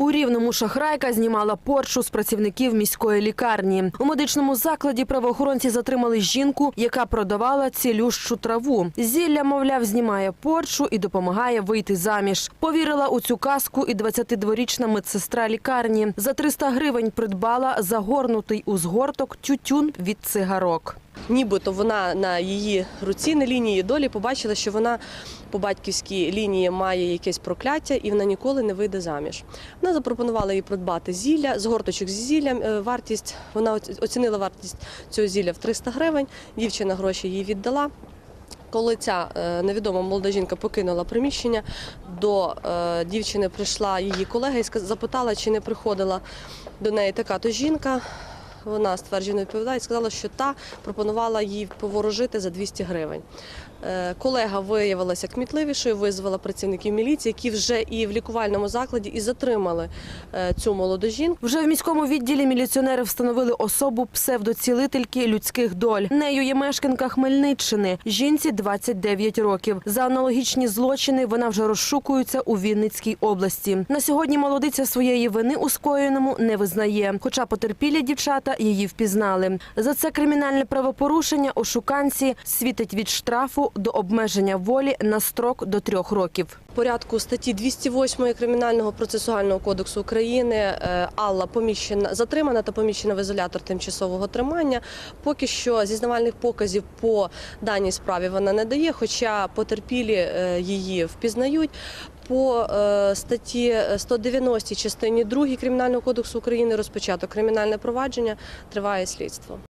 У рівному шахрайка знімала поршу з працівників міської лікарні. У медичному закладі правоохоронці затримали жінку, яка продавала цілющу траву. Зілля, мовляв, знімає поршу і допомагає вийти заміж. Повірила у цю казку і 22-річна медсестра лікарні. За 300 гривень придбала загорнутий у згорток тютюн від цигарок. Нібито вона на її руці, на лінії долі, побачила, що вона по батьківській лінії має якесь прокляття і вона ніколи не вийде заміж. Вона запропонувала їй придбати зілля, згорточок з зіллям. Е, Вартість вона оц- оцінила вартість цього зілля в 300 гривень. Дівчина гроші їй віддала. Коли ця е, невідома молода жінка покинула приміщення, до е, дівчини прийшла її колега і запитала, чи не приходила до неї така то жінка. Вона стверджено відповідає сказала, що та пропонувала їй поворожити за 200 гривень. Е, Колега виявилася кмітливішою, визвала працівників міліції, які вже і в лікувальному закладі і затримали е, цю молоду жінку. Вже в міському відділі міліціонери встановили особу псевдоцілительки людських доль. Нею є мешканка Хмельниччини. Жінці 29 років. За аналогічні злочини вона вже розшукується у Вінницькій області. На сьогодні молодиця своєї вини у скоєному не визнає. Хоча потерпілі дівчата її впізнали. За це кримінальне правопорушення ошуканці світить від штрафу до обмеження волі на строк до трьох років. Порядку статті 208 Кримінального процесуального кодексу України е, Алла поміщена затримана та поміщена в ізолятор тимчасового тримання. Поки що зізнавальних показів по даній справі вона не дає, хоча потерпілі е, її впізнають. По е, статті 190 частині 2 Кримінального кодексу України розпочато кримінальне провадження, триває слідство.